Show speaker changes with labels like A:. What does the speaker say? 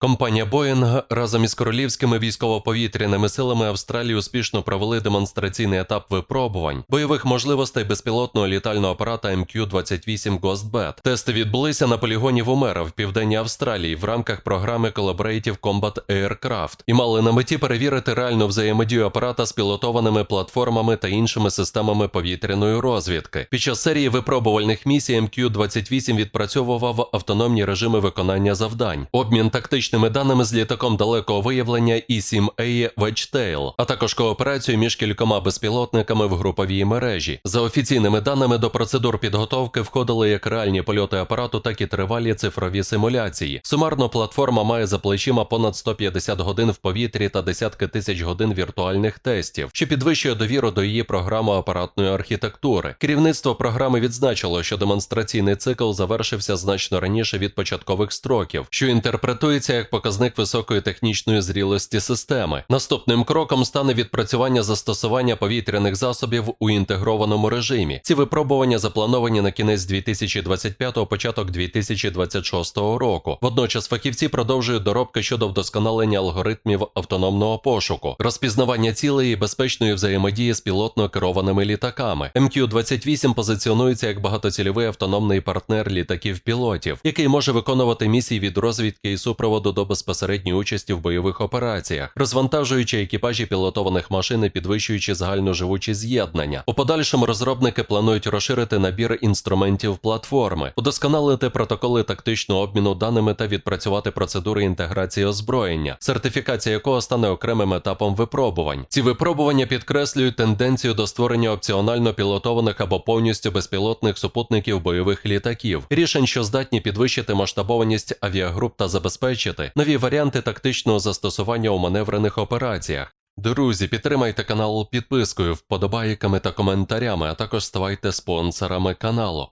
A: Компанія Boeing разом із королівськими військово-повітряними силами Австралії успішно провели демонстраційний етап випробувань бойових можливостей безпілотного літального апарата MQ-28 Ghost Тести відбулися на полігоні в Умера в південній Австралії в рамках програми Collaborative Combat Aircraft і мали на меті перевірити реальну взаємодію апарата з пілотованими платформами та іншими системами повітряної розвідки. Під час серії випробувальних місій MQ-28 відпрацьовував автономні режими виконання завдань, обмін тактичними даними з літаком далекого виявлення І-7A Wedgetail, а також кооперацію між кількома безпілотниками в груповій мережі. За офіційними даними до процедур підготовки входили як реальні польоти апарату, так і тривалі цифрові симуляції. Сумарно платформа має за плечима понад 150 годин в повітрі та десятки тисяч годин віртуальних тестів, що підвищує довіру до її програмно-апаратної архітектури. Керівництво програми відзначило, що демонстраційний цикл завершився значно раніше від початкових строків, що інтерпретується як показник високої технічної зрілості системи. Наступним кроком стане відпрацювання застосування повітряних засобів у інтегрованому режимі. Ці випробування заплановані на кінець 2025 початок 2026 року. Водночас фахівці продовжують доробки щодо вдосконалення алгоритмів автономного пошуку, розпізнавання цілей і безпечної взаємодії з пілотно керованими літаками. МК-28 позиціонується як багатоцільовий автономний партнер літаків-пілотів, який може виконувати місії від розвідки і супроводу до безпосередньої участі в бойових операціях, розвантажуючи екіпажі пілотованих машин і підвищуючи загальну живучість з'єднання. У подальшому розробники планують розширити набір інструментів платформи, удосконалити протоколи тактичного обміну даними та відпрацювати процедури інтеграції озброєння, сертифікація якого стане окремим етапом випробувань. Ці випробування підкреслюють тенденцію до створення опціонально пілотованих або повністю безпілотних супутників бойових літаків, рішень, що здатні підвищити масштабованість авіагруп та забезпечити нові варіанти тактичного застосування у маневрених операціях. Друзі, підтримайте канал підпискою, вподобайками та коментарями, а також ставайте спонсорами каналу.